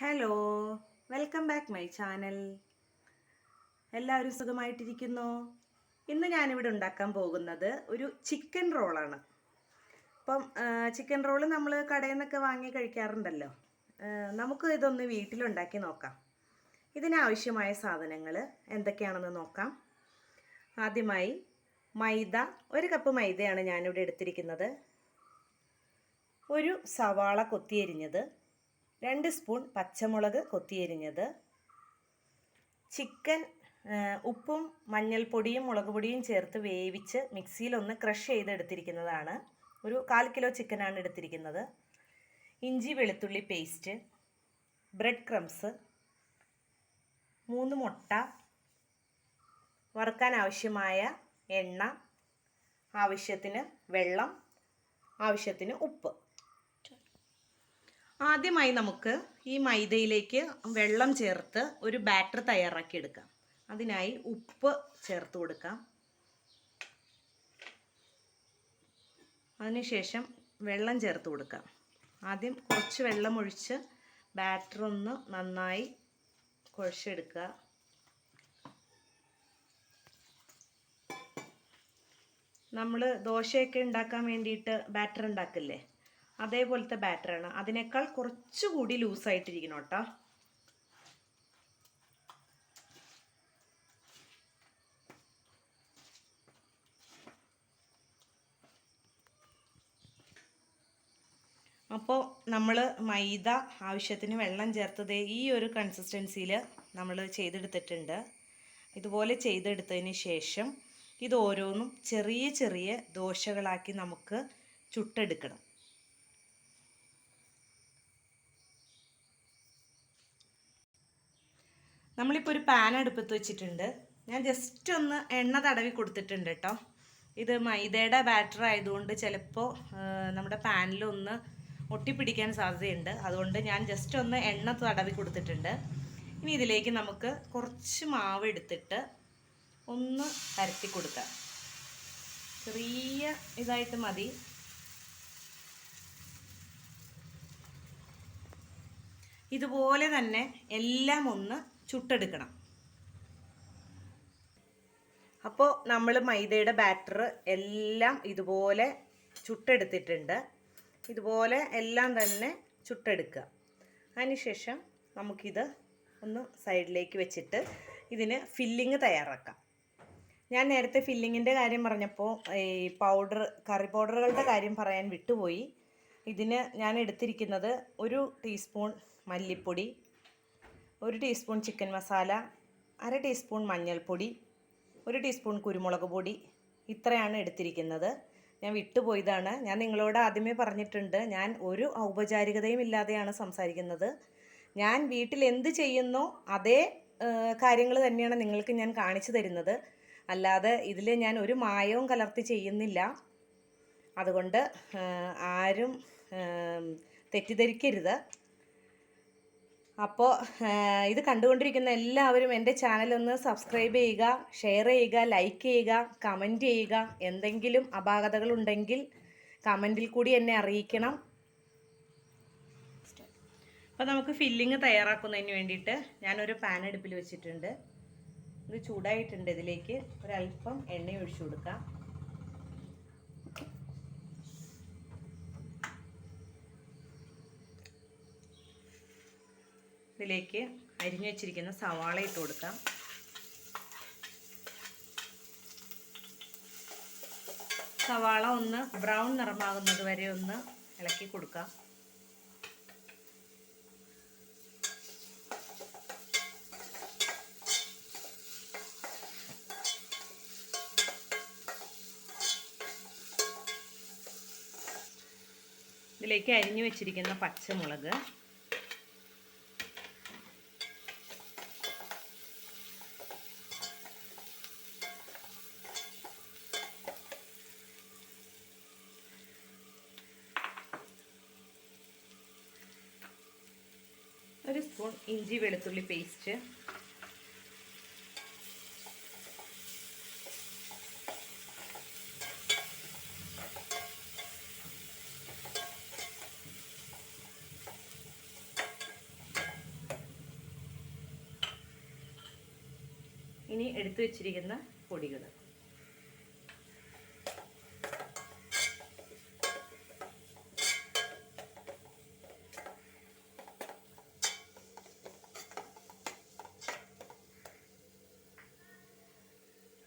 Hello welcome back my channel എല്ലാവരും സുഖമായിട്ടിരിക്കുന്നു. ഇന്ന് ഞാനിവിടെ ഉണ്ടാക്കാൻ പോകുന്നത് ഒരു ചിക്കൻ റോളാണ് അപ്പം ചിക്കൻ റോൾ നമ്മൾ കടയിൽ നിന്നൊക്കെ വാങ്ങി കഴിക്കാറുണ്ടല്ലോ. നമുക്ക് ഇതൊന്ന് വീട്ടിലുണ്ടാക്കി നോക്കാം. ഇതിനാവശ്യമായ സാധനങ്ങൾ എന്തൊക്കെയാണെന്ന് നോക്കാം. ആദ്യമായി മൈദ ഒരു കപ്പ് മൈദയാണ് ഞാനിവിടെ എടുത്തിരിക്കുന്നത്. ഒരു സവാള കൊത്തിയരിഞ്ഞത്. രണ്ട് സ്പൂൺ പച്ചമുളക് കൊത്തിയരിഞ്ഞത്. ചിക്കൻ ഉപ്പും മഞ്ഞൾപ്പൊടിയും മുളക് പൊടിയും ചേർത്ത് വേവിച്ച് മിക്സിയിൽ ഒന്ന് ക്രഷ് ചെയ്തെടുത്തിരിക്കുന്നതാണ്. ഒരു കാൽ കിലോ ചിക്കനാണ് എടുത്തിരിക്കുന്നത്. ഇഞ്ചി വെളുത്തുള്ളി പേസ്റ്റ് ബ്രെഡ് ക്രംസ് മൂന്ന് മുട്ട വറുക്കാൻ ആവശ്യമായ എണ്ണ ആവശ്യത്തിന് വെള്ളം ആവശ്യത്തിന് ഉപ്പ്. ആദ്യമായി നമുക്ക് ഈ മൈദയിലേക്ക് വെള്ളം ചേർത്ത് ഒരു ബാറ്റർ തയ്യാറാക്കി എടുക്കാം. അതിനായി ഉപ്പ് ചേർത്ത് കൊടുക്കാം. അതിനുശേഷം വെള്ളം ചേർത്ത് കൊടുക്കാം. ആദ്യം കുറച്ച് വെള്ളം ഒഴിച്ച് ബാറ്റർ ഒന്ന് നന്നായി കുഴച്ചെടുക്കുക. നമ്മൾ ദോശയൊക്കെ ഉണ്ടാക്കാൻ വേണ്ടിയിട്ട് ബാറ്റർ ഉണ്ടാക്കില്ലേ? അതേപോലത്തെ ബാറ്ററാണ് അതിനേക്കാൾ കുറച്ചുകൂടി ലൂസായിട്ടിരിക്കണം കേട്ടോ. അപ്പോൾ നമ്മൾ മൈദ ആവശ്യത്തിന് വെള്ളം ചേർത്തത് ഈ ഒരു കൺസിസ്റ്റൻസിയിൽ നമ്മൾ ചെയ്തെടുത്തിട്ടുണ്ട്. ഇതുപോലെ ചെയ്തെടുത്തതിന് ശേഷം ഇത് ഓരോന്നും ചെറിയ ചെറിയ ദോശകളാക്കി നമുക്ക് ചുട്ടെടുക്കണം. നമ്മളിപ്പോൾ ഒരു പാൻ അടുപ്പത്ത് വെച്ചിട്ടുണ്ട്. ഞാൻ ജസ്റ്റ് ഒന്ന് എണ്ണ തടവി കൊടുത്തിട്ടുണ്ട് കേട്ടോ ഇത് മൈദയുടെ ബാറ്റർ ആയതുകൊണ്ട് ചിലപ്പോൾ നമ്മുടെ പാനിലൊന്ന് ഒട്ടിപ്പിടിക്കാൻ സാധ്യതയുണ്ട്. അതുകൊണ്ട് ഞാൻ ജസ്റ്റ് ഒന്ന് എണ്ണ തടവി കൊടുത്തിട്ടുണ്ട്. ഇനി ഇതിലേക്ക് നമുക്ക് കുറച്ച് മാവ് എടുത്തിട്ട് ഒന്ന് പരത്തി കൊടുക്കാം. ചെറിയ ഇതായിട്ട് മതി. ഇതുപോലെ തന്നെ എല്ലാം ഒന്ന് ചുട്ടെടുക്കണം. അപ്പോൾ നമ്മൾ മൈദയുടെ ബാറ്റർ എല്ലാം ഇതുപോലെ ചുട്ടെടുത്തിട്ടുണ്ട്. ഇതുപോലെ എല്ലാം തന്നെ ചുട്ടെടുക്കുക. അതിനുശേഷം നമുക്കിത് ഒന്ന് സൈഡിലേക്ക് വെച്ചിട്ട് ഇതിന് ഫില്ലിങ് തയ്യാറാക്കാം. ഞാൻ നേരത്തെ ഫില്ലിങ്ങിന്റെ കാര്യം പറഞ്ഞപ്പോൾ ഈ പൗഡർ കറി പൗഡറുകളുടെ കാര്യം പറയാൻ വിട്ടുപോയി. ഇതിന് ഞാൻ എടുത്തിരിക്കുന്നത് ഒരു ടീസ്പൂൺ മല്ലിപ്പൊടി ഒരു ടീസ്പൂൺ ചിക്കൻ മസാല അര ടീസ്പൂൺ മഞ്ഞൾപ്പൊടി ഒരു ടീസ്പൂൺ കുരുമുളക് പൊടി ഇത്രയാണ് എടുത്തിരിക്കുന്നത്. ഞാൻ വിട്ടുപോയതാണ് ഞാൻ നിങ്ങളോട് ആദ്യമേ പറഞ്ഞിട്ടുണ്ട് ഞാൻ ഒരു ഔപചാരികതയും ഇല്ലാതെയാണ് സംസാരിക്കുന്നത്. ഞാൻ വീട്ടിൽ എന്ത് ചെയ്യുന്നോ അതേ കാര്യങ്ങൾ തന്നെയാണ് നിങ്ങൾക്ക് ഞാൻ കാണിച്ചു തരുന്നത്. അല്ലാതെ ഇതിൽ ഞാൻ ഒരു മായവും കലർത്തി ചെയ്യുന്നില്ല. അതുകൊണ്ട് ആരും തെറ്റിദ്ധരിക്കരുത്. അപ്പോൾ ഇത് കണ്ടുകൊണ്ടിരിക്കുന്ന എല്ലാവരും എന്റെ ചാനലൊന്ന് സബ്സ്ക്രൈബ് ചെയ്യുക ഷെയർ ചെയ്യുക ലൈക്ക് ചെയ്യുക കമന്റ് ചെയ്യുക എന്തെങ്കിലും അപാകതകളുണ്ടെങ്കിൽ കമന്റിൽ കൂടി എന്നെ അറിയിക്കണം. അപ്പോൾ നമുക്ക് ഫില്ലിങ് തയ്യാറാക്കുന്നതിന് വേണ്ടിയിട്ട് ഞാനൊരു പാൻ അടുപ്പിൽ വെച്ചിട്ടുണ്ട്. ഇത് ചൂടായിട്ടുണ്ട് ഇതിലേക്ക്. ഒരല്പം എണ്ണ ഒഴിച്ചു കൊടുക്കാം. ഇതിലേക്ക് അരിഞ്ഞു വെച്ചിരിക്കുന്ന സവാള ഇട്ട് കൊടുക്കാം. സവാള ഒന്ന് ബ്രൗൺ നിറമാകുന്നത് വരെ ഒന്ന് ഇളക്കി കൊടുക്കാം. ഇതിലേക്ക് അരിഞ്ഞു വെച്ചിരിക്കുന്ന പച്ചമുളക്. ടീസ്പൂൺ ഇഞ്ചി വെളുത്തുള്ളി പേസ്റ്റ് ഇനി എടുത്തു വച്ചിരിക്കുന്ന പൊടികൾ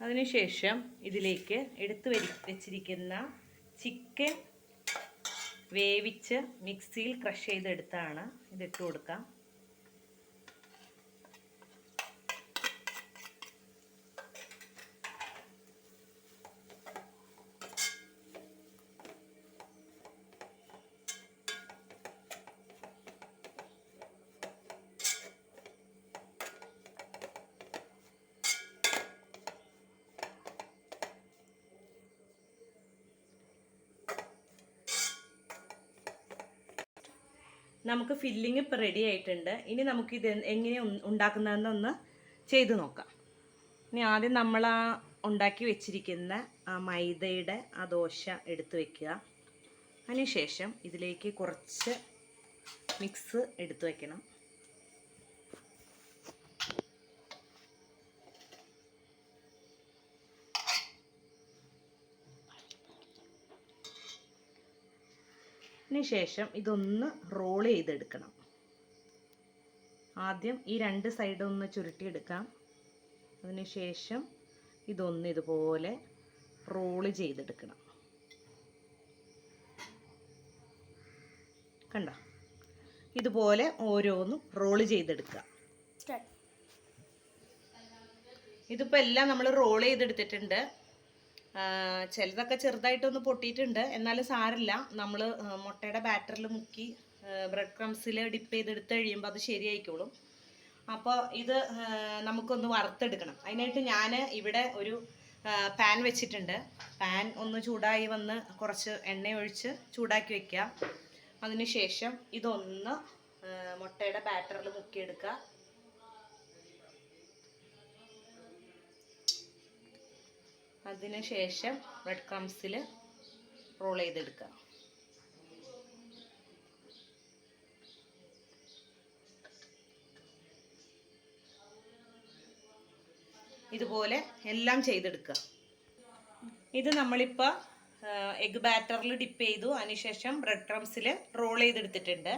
അതിനുശേഷം ഇതിലേക്ക് എടുത്തു വരി വെച്ചിരിക്കുന്ന ചിക്കൻ വേവിച്ച് മിക്സിയിൽ ക്രഷ് ചെയ്തെടുത്താണ് ഇതിട്ട് കൊടുക്കാം. നമുക്ക് ഫില്ലിങ് ഇപ്പോൾ റെഡി ആയിട്ടുണ്ട്. ഇനി നമുക്കിത് എങ്ങനെ ഉണ്ടാക്കുന്നതെന്നൊന്ന് ചെയ്ത് നോക്കാം. ഇനി ആദ്യം നമ്മൾ ആ ഉണ്ടാക്കി വെച്ചിരിക്കുന്ന ആ മൈദയുടെ ആ ദോശ എടുത്ത് വെക്കുക. അതിനുശേഷം ഇതിലേക്ക് കുറച്ച് മിക്സ് എടുത്ത് വെക്കണം. ശേഷം ഇതൊന്ന് റോൾ ചെയ്തെടുക്കണം. ആദ്യം ഈ രണ്ട് സൈഡും ഒന്ന് ചുരുട്ടിയെടുക്കാം. അതിനുശേഷം ഇതൊന്ന് ഇതുപോലെ റോൾ ചെയ്തെടുക്കണം. കണ്ട? ഇതുപോലെ ഓരോന്നും റോൾ ചെയ്തെടുക്കുക. ഇതിപ്പോൾ എല്ലാം നമ്മൾ റോൾ ചെയ്തെടുത്തിട്ടുണ്ട്. ചിലതൊക്കെ ചെറുതായിട്ടൊന്ന് പൊട്ടിയിട്ടുണ്ട്. എന്നാലും സാരില്ല നമ്മൾ മുട്ടയുടെ ബാറ്ററിൽ മുക്കി ബ്രെഡ് ക്രംസിൽ ഡിപ്പ് ചെയ്തെടുത്ത് കഴിയുമ്പോൾ അത് ശരിയായിക്കോളും. അപ്പോൾ ഇത് നമുക്കൊന്ന് വറുത്തെടുക്കണം. അതിനായിട്ട് ഞാൻ ഇവിടെ ഒരു പാൻ വെച്ചിട്ടുണ്ട്. പാൻ ഒന്ന് ചൂടായി വന്ന് കുറച്ച് എണ്ണ ഒഴിച്ച് ചൂടാക്കി വെക്കുക അതിനുശേഷം ഇതൊന്ന് മുട്ടയുടെ ബാറ്ററിൽ മുക്കിയെടുക്കുക അതിനുശേഷം ബ്രെഡ് ക്രംസിൽ റോൾ ചെയ്തെടുക്കുക. ഇതുപോലെ എല്ലാം ചെയ്തെടുക്കുക. ഇത് നമ്മളിപ്പോൾ എഗ് ബാറ്ററിൽ ഡിപ്പ് ചെയ്തു. അതിനുശേഷം ബ്രെഡ് ക്രംസിൽ റോൾ ചെയ്തെടുത്തിട്ടുണ്ട്.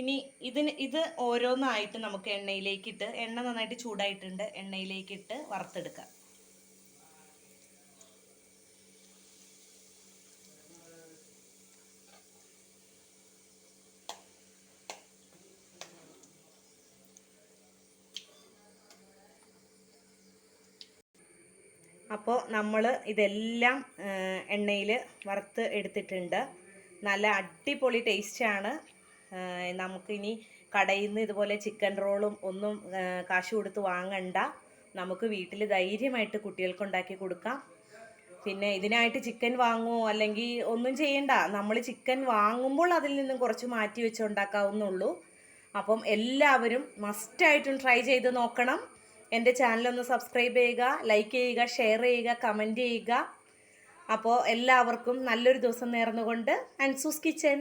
ഇനി ഇതിന് ഇത് ഓരോന്നായിട്ട് നമുക്ക് എണ്ണയിലേക്കിട്ട് എണ്ണ നന്നായിട്ട് ചൂടായിട്ടുണ്ട് എണ്ണയിലേക്കിട്ട് വറുത്തെടുക്കാം അപ്പോൾ നമ്മൾ ഇതെല്ലാം എണ്ണയിൽ വറുത്ത് എടുത്തിട്ടുണ്ട്. നല്ല അടിപൊളി ടേസ്റ്റാണ്. നമുക്കിനി കടയിൽ നിന്ന് ഇതുപോലെ ചിക്കൻ റോളും ഒന്നും കാശ് കൊടുത്ത് വാങ്ങണ്ട. നമുക്ക് വീട്ടിൽ ധൈര്യമായിട്ട് കുട്ടികൾക്ക് ഉണ്ടാക്കി കൊടുക്കാം. പിന്നെ ഇതിനായിട്ട് ചിക്കൻ വാങ്ങുമോ അല്ലെങ്കിൽ ഒന്നും ചെയ്യണ്ട. നമ്മൾ ചിക്കൻ വാങ്ങുമ്പോൾ അതിൽ നിന്നും കുറച്ച് മാറ്റി വെച്ച് ഉണ്ടാക്കാവുന്നുള്ളൂ അപ്പം എല്ലാവരും മസ്റ്റായിട്ടും ട്രൈ ചെയ്ത് നോക്കണം. എന്റെ ചാനലൊന്ന് സബ്സ്ക്രൈബ് ചെയ്യുക ലൈക്ക് ചെയ്യുക ഷെയർ ചെയ്യുക കമന്റ് ചെയ്യുക. അപ്പോൾ എല്ലാവർക്കും നല്ലൊരു ദിവസം നേർന്നുകൊണ്ട് അൻസൂസ് കിച്ചൻ.